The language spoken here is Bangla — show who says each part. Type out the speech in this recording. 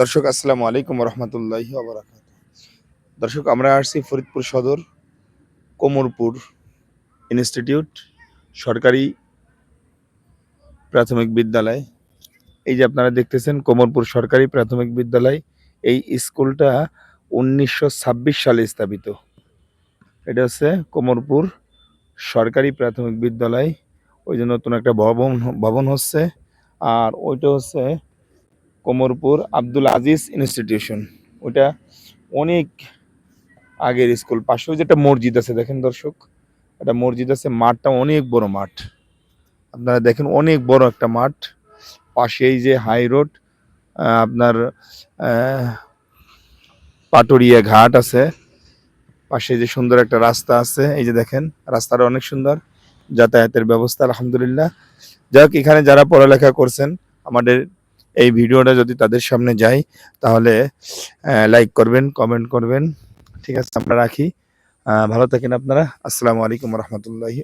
Speaker 1: দর্শক, আসসালামু আলাইকুম রহমতুল্লাহি দর্শক, আমরা আসছি ফরিদপুর সদর, কোমরপুর ইনস্টিটিউট, সরকারি প্রাথমিক বিদ্যালয়। এই যে আপনারা দেখতেছেন, কোমরপুর সরকারি প্রাথমিক বিদ্যালয়, এই স্কুলটা উনিশশো ছাব্বিশ সালে স্থাপিত। এটা হচ্ছে কোমরপুর সরকারি প্রাথমিক বিদ্যালয়। ওই যে নতুন একটা ভবন ভবন হচ্ছে, আর ওইটা হচ্ছে কোমরপুর আব্দুল আজিজ ইনস্টিটিউশন। ওটা অনেক আগের স্কুল। পাশেও যেটা মসজিদ আছে, দেখেন দর্শক? একটা মসজিদ আছে, মাঠটা অনেক বড় মাঠ। আপনারা দেখেন অনেক বড় একটা মাঠ। পাশেই যে হাই রোড আপনার পাটুরিয়া ঘাট আছে। পাশে যে সুন্দর একটা রাস্তা আছে, এই যে দেখেন, রাস্তাটা অনেক সুন্দর। যাতায়াতের ব্যবস্থা, আলহামদুলিল্লাহ। যাক, এখানে যারা পড়ালেখা করছেন, আমাদের এই ভিডিওটা যদি তাদের সামনে যায়, তাহলে লাইক করবেন কমেন্ট করবেন। ঠিক আছে, আমরা রাখি। ভালো থাকেন আপনারা। আসসালামু আলাইকুম রহমতুল্লাহি